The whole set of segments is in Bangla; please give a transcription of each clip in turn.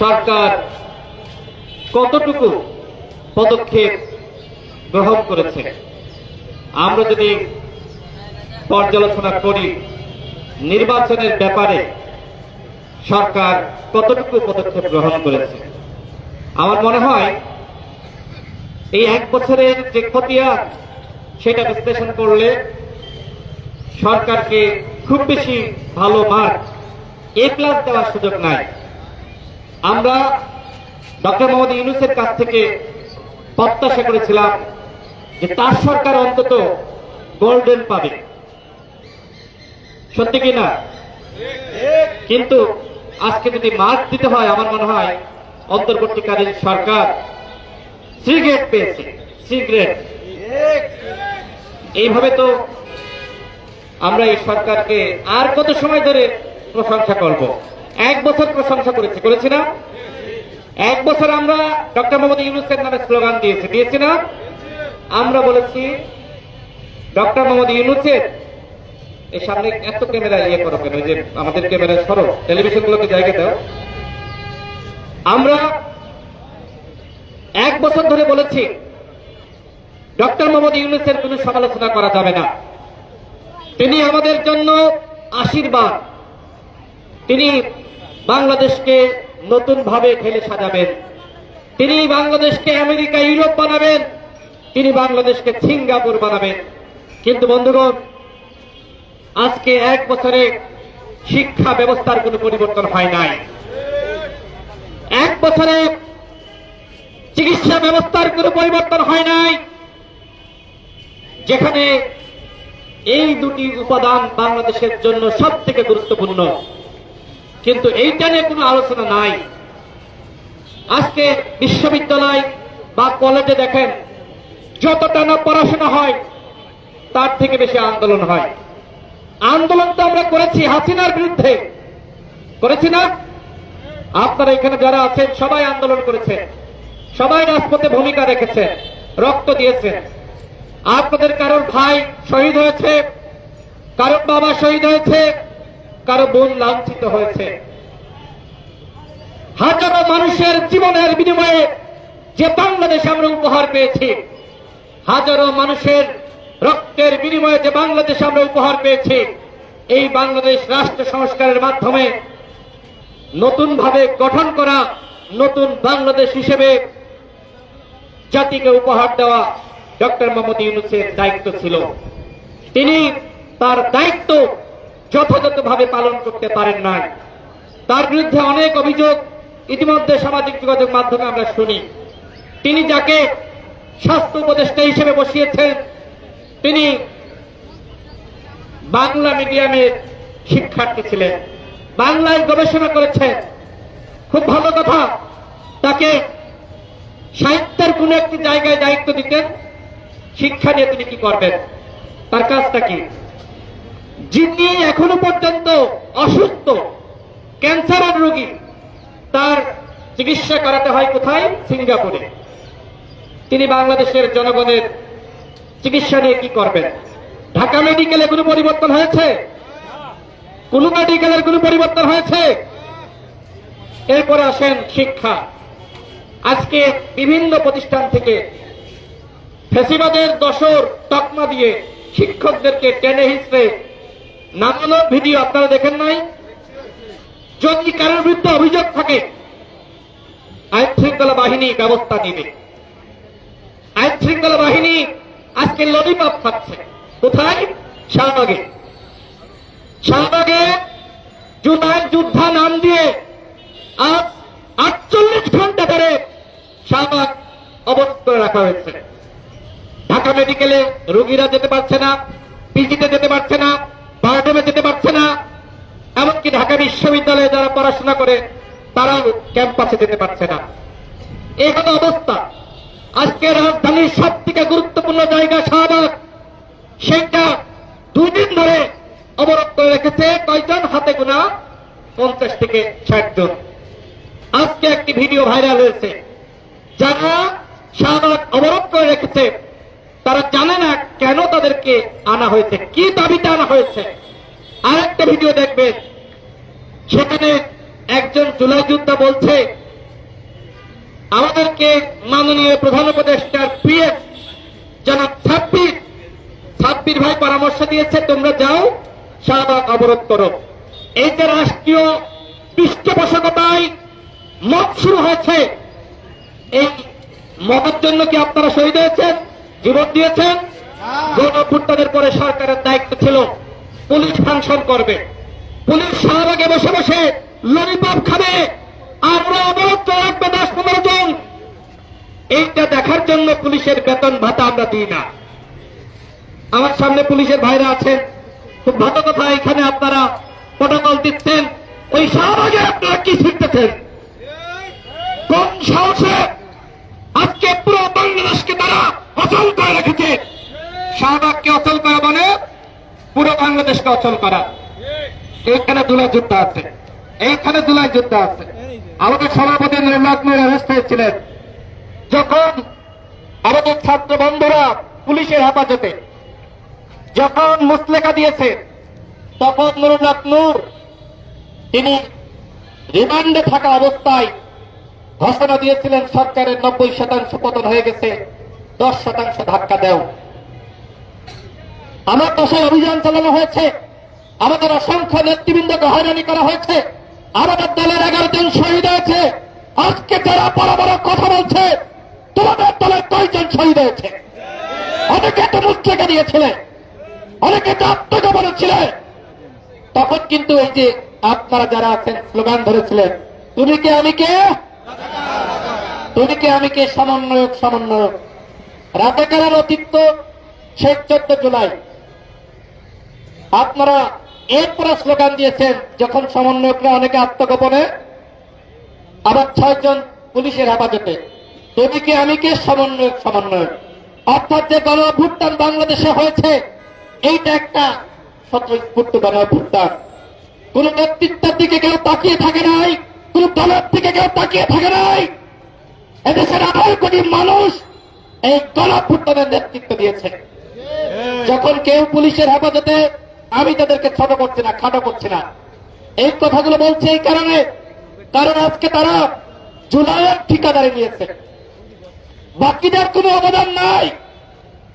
সরকার কতটুকু পদক্ষেপ গ্রহণ করেছে? আমরা যদি পর্যালোচনা করি, নির্বাচনের ব্যাপারে সরকার কতটুকু পদক্ষেপ গ্রহণ করেছে? আমার মনে হয় এই এক বছরের যে খতিয়ান, সেটা বিশ্লেষণ করলে সরকারকে খুব বেশি ভালো মার্ক এ প্লাস দেওয়ার সুযোগ নাই। আমরা ডক্টর মোহাম্মদ ইউনুসের কাছ থেকে প্রত্যাশা করেছিলাম যে তার সরকার অন্তত গোল্ডেন পাবে। সত্যি কি না? কিন্তু আজকে যদি মার্ক দিতে হয়, আমার মনে হয় অন্তর্বর্তীকালীন সরকার সিগ্রেট পেয়েছে, সিগ্রেট। এইভাবে তো আমরা এই সরকারকে আর কত সময় ধরে প্রশংসা করব? এক বছর প্রশংসা করেছি করেছি না? এক বছর আমরা ডক্টর মোহাম্মদ ইউনুসের নামে স্লোগান দিয়েছি দিয়েছি না? আমরা বলেছি, ডক্টর মোহাম্মদ ইউনুসের এই সামনে এত ক্যামেরা ইয়ে করো কেন? যে আমাদের ক্যামেরা সরো টেলিভিশন গুলোকে জায়গা দাও। আমরা এক বছর ধরে বলেছি, ডক্টর মোহাম্মদ ইউনুসের কোনো সমালোচনা করা যাবে না। তিনি আমাদের জন্য আশীর্বাদ। তিনি বাংলাদেশকে নতুন ভাবে ঢেলে সাজাবেন। তিনি বাংলাদেশকে আমেরিকা, ইউরোপ বানাবেন। তিনি বাংলাদেশকে সিঙ্গাপুর বানাবেন। কিন্তু বন্ধুগণ, আজকে এক বছরে শিক্ষা ব্যবস্থার কোনো পরিবর্তন হয় নাই। এক বছরে চিকিৎসা ব্যবস্থার কোনো পরিবর্তন হয় নাই। যেখানে এই দুটি উপাদান বাংলাদেশের জন্য সব থেকে গুরুত্বপূর্ণ। কিন্তু এইটা নিয়ে কোনো আলোচনা নাই। আজকে বিশ্ববিদ্যালয় বা কলেজে দেখেন, যতটা না পড়াশোনা হয়, তার থেকে বেশি আন্দোলন হয়। আন্দোলন তো আমরা করেছি হাসিনার বিরুদ্ধে। করেছি না? আপনারা এখানে যারা আছেন, সবাই আন্দোলন করেছেন। সবাই রাজপথে ভূমিকা রেখেছেন, রক্ত দিয়েছেন। আপনাদের কারোর ভাই শহীদ হয়েছে, কারোর বাবা শহীদ হয়েছে কারও বোন লাঞ্ছিত হয়েছে। হাজারো মানুষের জীবনের বিনিময়ে যে বাংলাদেশ আমরা উপহার পেয়েছি, হাজারো মানুষের রক্তের বিনিময়ে যে বাংলাদেশ আমরা উপহার পেয়েছি, এই বাংলাদেশ রাষ্ট্র সংস্কারের মাধ্যমে নতুনভাবে গঠন করা, নতুন বাংলাদেশ হিসেবে জাতিকে উপহার দেওয়া ডক্টর মোহাম্মদ ইউনুসের দায়িত্ব ছিল। তিনি তার দায়িত্ব যথাযথভাবে পালন করতে পারেন নাই। তার বিরুদ্ধে অনেক অভিযোগ ইতিমধ্যে সামাজিক যোগাযোগ মাধ্যমে আমরা শুনি। তিনি যাকে স্বাস্থ্য উপদেষ্টা হিসেবে বসিয়েছেন, তিনি বাংলা মিডিয়ামের শিক্ষার্থী ছিলেন, বাংলায় গবেষণা করেছেন। খুব ভালো কথা, তাকে সাহিত্যের কোন একটি জায়গায় দায়িত্ব দিতেন, শিক্ষা নিয়ে তিনি কি করবেন? তার কাজটা কি? যিনি এখনও পর্যন্ত অসুস্থ ক্যান্সারের রোগী, তার চিকিৎসা করাতে হয় কোথায়? সিঙ্গাপুরে। তিনি বাংলাদেশের জনগণের চিকিৎসা নিয়ে কি করবেন? ঢাকা মেডিকেলে কোনো পরিবর্তন হয়েছে? কোন মেডিকেলের কোনো পরিবর্তন হয়েছে? এরপরে আসেন শিক্ষা। আজকে বিভিন্ন প্রতিষ্ঠান থেকে ফেসিবাদের দশর তকমা দিয়ে শিক্ষকদেরকে টেনে হিসড়ে নামানোর ভিডিও আপনারা দেখেন নাই? যদি কারোর বিরুদ্ধে অভিযোগ থাকে, আইন শৃঙ্খলা বাহিনী ব্যবস্থা নেবে। আইন শৃঙ্খলা বাহিনী আজকে ললিপপ খাচ্ছে। কোথায়? শাহবাগে শাহবাগে জুলাই যুদ্ধা নাম দিয়ে আজ আটচল্লিশ ঘণ্টা ধরে শাহবাগ করে রাখা হয়েছে। ঢাকা মেডিকেলে রোগীরা যেতে পারছে না, পিজিতে যেতে পারছে না বারডেমে যেতে পারছে না এমনকি ঢাকা বিশ্ববিদ্যালয়ে যারা পড়াশোনা করে, তারাও ক্যাম্পাসে যেতে পারছে না। এই হলো অবস্থা। আজকে রাজধানীর সব থেকে গুরুত্বপূর্ণ জায়গা শাহবাগ। সেটা দুই দিন ধরে অবরোধ করে রেখেছে। কয়জন হাতে গোনা? পঞ্চাশ থেকে ষাট জন। আজকে একটি ভিডিও ভাইরাল হয়েছে। যারা শাহবাগ অবরোধ করে রেখেছে, তারা জানে না কেন তাদেরকে আনা হয়েছে। কি দাবিতে আনা হয়েছে? আরেকটা ভিডিও দেখবেন। সেখানে একজন জুলাই যোদ্ধা বলছে আমাদেরকে মাননীয় প্রধান উপদেষ্টার পিএস জনাব ছাব্বির ছাব্বির ভাই পরামর্শ দিয়েছে তোমরা যাও শাহবাগ অবরোধ করো। এই যে রাষ্ট্রীয় পৃষ্ঠপোষকতায় মত শুরু হয়েছে এই মতের জন্য কি আপনারা শহীদ হয়েছেন জীবন দিয়েছেন? গণভুট্টাদের পরে সরকারের দায়িত্ব ছিল পুলিশ ফাংশন করবে। পুলিশ শাহবাগে বসে বসে ললিপপ খাবে। আমরা অবরোধ রাখবে দশ পনেরো জন। এইটা দেখার জন্য পুলিশের বেতন ভাতা আমরা দিই না। আমার সামনে পুলিশের ভাইরা আছেন। খুব ভালো কথা, এখানে আপনারা প্রটোকল দিচ্ছেন। ওই শাহবাগে আপনারা কি শিখতেছেন? কোন সাহসে আজকে পুরো বাংলাদেশকে তারা অচল করে রেখেছে? শাহবাগকে অচল করা মানে পুরো বাংলাদেশকে অচল করা। এইখানে দুলাই যুদ্ধ আছে। এইখানে দুলাই যুদ্ধ আছে। আমাদের সভাপতি নির্লগ্নের অবস্থায় ছিলেন যখন আমাদের ছাত্র বন্ধুরা পুলিশের হেফাজতে, যখন মুসলেখা দিয়েছে, তখন নুরুল্লাহ নূর তিনি রিমান্ডে থাকা অবস্থায় ঘোষণা দিয়েছিলেন, সরকারের নব্বই শতাংশ পতন হয়ে গেছে, দশ শতাংশ ধাক্কা দেও। আমার দেশে অভিযান চালানো হয়েছে। আমাদের অসংখ্য নেতৃবৃন্দকে হয়রানি করা হয়েছে। আমাদের দলের এগারো জন শহীদ হয়েছে। আজকে যারা বড় বড় কথা বলছে, তোমাদের দলের কয়জন শহীদ হয়েছে। অনেকে তো মুস্তেকে দিয়েছিলে, অনেকে তো আত্মগোপনে ছিলে তখন কিন্তু এই যে আপনারা যারা আছেন, স্লোগান ধরেছিলেন, তুমি কে, আমি কে? তুমি কে, আমি কে? সমন্বয়ক সমন্বয়ক। রাজাকারের অতীত শেখ চোদ্দ জুলাই। আপনারা এরপরে স্লোগান দিয়েছেন যখন সমন্বয়করা অনেকে আত্মগোপনে আবার ছয়জন পুলিশের হেফাজতে। তুমি কি আমি কে সমন্বয়ক সমন্বয়ক? অর্থাৎ যে গণ অভ্যুত্থান বাংলাদেশে হয়েছে এইটা একটা স্বতঃস্ফূর্ত গণ অভ্যুত্থান কোন নেতৃত্বের দিকে কেউ তাকিয়ে থাকে নাই কোন দলের দিকে কেউ তাকিয়ে থাকে নাই। এদেশের আঠারো কোটি মানুষ এই গণ অভ্যুত্থানের নেতৃত্ব দিয়েছে। যখন কেউ পুলিশের হেফাজতে আমি তাদেরকে ছোট করছি না খাটো করছি না। এই কথাগুলো বলছে এই কারণে, কারণ আজকে তারা জুলাইয়ের ঠিকাদারি নিয়েছে। বাকিদের কোনো অবদান নাই।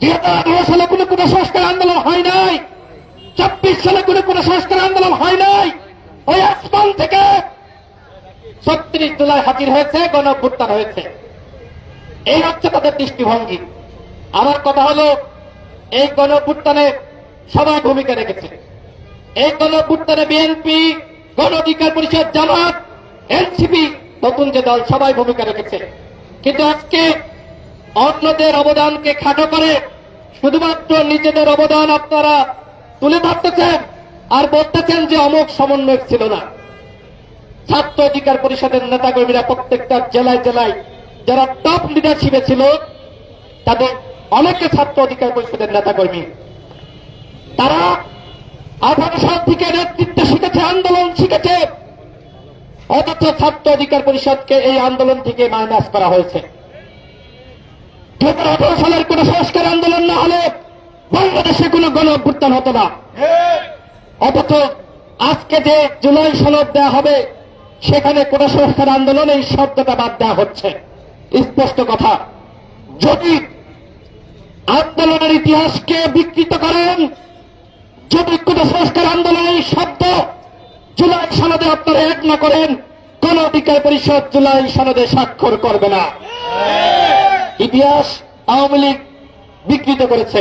দুই হাজার আঠারো সালে কোনো কোনো সংস্কার আন্দোলন হয় নাই। চব্বিশ সালে কোনো কোনো সংস্কার আন্দোলন হয় নাই। ওই আসমান থেকে ছত্রিশ জুলাই হাজির হয়েছে গণ হয়েছে। এই হচ্ছে তাদের দৃষ্টিভঙ্গি। আমার কথা হলো, এই গণ সবাই ভূমিকা রেখেছে। এই অভ্যুত্থানে বিএনপি গণ অধিকার পরিষদ, জামাত এনসিপি নতুন যে দল, সবাই ভূমিকা রেখেছে। কিন্তু আজকে অন্যদের অবদানকে খাটো করে শুধুমাত্র নিজেদের অবদান আপনারা তুলে ধরতেছেন আর বলতেছেন যে অমুক সমন্বয় ছিল না। ছাত্র অধিকার পরিষদের নেতাকর্মীরা প্রত্যেকটা জেলায় জেলায় যারা টপ লিডারশিপে ছিল, তাদের অনেকে ছাত্র অধিকার পরিষদের নেতাকর্মী। তারা আঠারো সাল থেকে নেতৃত্ব শিখেছে, আন্দোলন শিখেছে। অথচ ছাত্র অধিকার পরিষদকে এই আন্দোলন থেকে মাইনাস করা হয়েছে। দু হাজার আঠারো সালের কোন সংস্কার আন্দোলন না হলে বাংলাদেশে কোন গণ অভ্যুত্থান হতো না। অথচ আজকে যে জুলাই সনদ দেওয়া হবে, সেখানে কোন সংস্কার আন্দোলন এই শব্দটা বাদ দেওয়া হচ্ছে। স্পষ্ট কথা। যদি আন্দোলনের ইতিহাসকে বিকৃত করেন কোন সংস্কার আন্দোলনের শব্দ জুলাই সনদে আপনারা এক না করেন, কোন অধিকার পরিষদ জুলাই সনদে স্বাক্ষর করবে না। ইতিহাস আওয়ামী লীগ বিকৃত করেছে।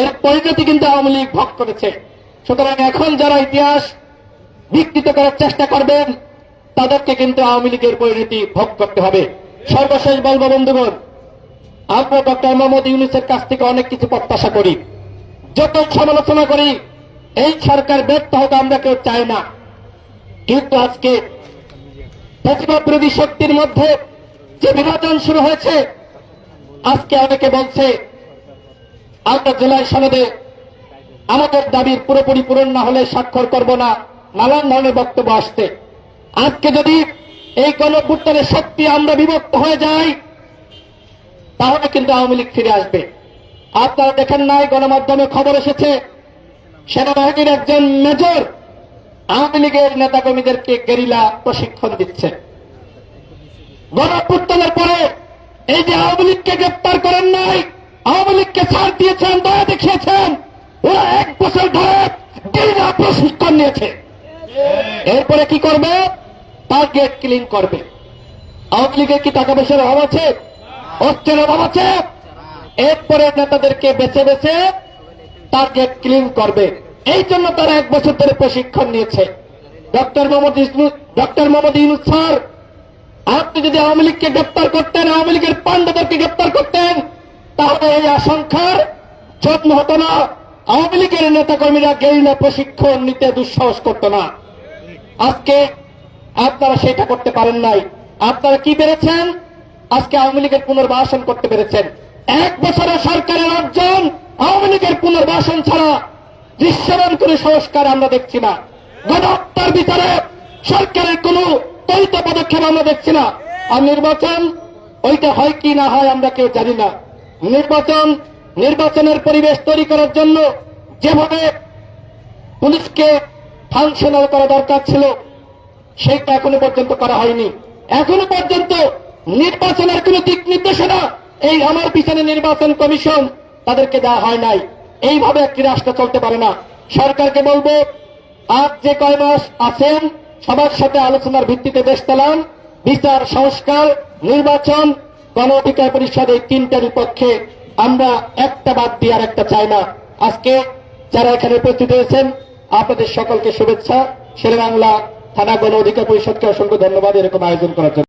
এর পরিণতি কিন্তু আওয়ামী লীগ ভোগ করেছে। সুতরাং এখন যারা ইতিহাস বিকৃত করার চেষ্টা করবেন, তাদেরকে কিন্তু আওয়ামী লীগের পরিণতি ভোগ করতে হবে। সর্বশেষ বলব বন্ধুগণ, আমরা ডক্টর মোহাম্মদ ইউনুসের কাছ থেকে অনেক কিছু প্রত্যাশা করি। যত সমালোচনা করি, এই সরকার ব্যর্থ হোক আমরা কেউ চাই না। কিন্তু আজকে ফেসিবাদ বিরোধী শক্তির মধ্যে যে বিভাজন শুরু হয়েছে, আজকে অনেকে বলছে, আমরা জেলায় সনদে আমাদের দাবির পুরোপুরি পূরণ না হলে স্বাক্ষর করব না। নানান ধরনের বক্তব্য আসতে আজকে যদি এই গণভুত্থানের শক্তি আমরা বিভক্ত হয়ে যাই, তাহলে কিন্তু আওয়ামী লীগ ফিরে আসবে। আপনারা দেখেন নাই গণমাধ্যমে খবর এসেছে, সেনাবাহিনীর একজন মেজর আওয়ামী লীগের নেতাকর্মীদেরকে গেরিলা প্রশিক্ষণ দিচ্ছে। গণপুত্তনের পরে এই যে আওয়ামী লীগকে গ্রেপ্তার করেন নাই, আওয়ামী লীগকে ছাড় দিয়েছেন, দয়া দেখিয়েছেন, ওরা এক বছর ধরে বিনা প্রশিক্ষণ নিয়েছে। এরপরে কি করবে? টার্গেট ক্লিন করবে। আওয়ামী লীগের কি টাকা পয়সার অভাব আছে? অস্ত্রের অভাব আছে? এরপরে নেতাদেরকে বেছে বেছে টার্গেট ক্লিন করবে। এই জন্য তারা এক বছর ধরে প্রশিক্ষণ নিয়েছে। Doctor Mohammad doctor Mohammad Yunus sir, আপনি যদি আওয়ামী লীগকে গ্রেপ্তার করতেন, আওয়ামী লীগের পাণ্ডবদেরকে গ্রেপ্তার করতেন, তাহলে এই আশঙ্কার যত্ন হতো না। আওয়ামী লীগের নেতাকর্মীরা গেরিলা প্রশিক্ষণ নিতে দুঃসাহস করত না। আজকে আপনারা সেটা করতে পারেন নাই। আপনারা কি পেরেছেন? আজকে আওয়ামী লীগের পুনর্বাসন করতে পেরেছেন। এক বছরে সরকারের অর্জন আওয়ামী লীগের পুনর্বাসন ছাড়া দৃশ্যমান কোন সংস্কার আমরা দেখছি না। গণহত্যার বিচারে সরকারের কোন তৈত পদক্ষেপ আমরা দেখছি না। আর নির্বাচন ওইটা হয় কি না হয় আমরা কেউ জানি না। নির্বাচন, নির্বাচনের পরিবেশ তৈরি করার জন্য যেভাবে পুলিশকে ফাংশনাল করা দরকার ছিল সেটা এখনও পর্যন্ত করা হয়নি। এখনও পর্যন্ত নির্বাচনের কোন দিক নির্দেশনা এই আমার পিছনে নির্বাচন কমিশন তাদেরকে দেওয়া হয় নাই। এইভাবে একটি রাষ্ট্র চলতে পারে না। সরকারকে বলব, আজ যে কয় মাস আছেন, সবার সাথে আলোচনার ভিত্তিতে দেশ চালান, বিচার, সংস্কার, নির্বাচন, গণ অধিকার পরিষদ এই তিনটার পক্ষে আমরা একটা বাদ দিয়ে আর একটা চাই না। আজকে যারা এখানে উপস্থিত হয়েছেন, আপনাদের সকলকে শুভেচ্ছা। শেরে বাংলা থানা গণ অধিকার পরিষদকে অসংখ্য ধন্যবাদ এরকম আয়োজন করার জন্য।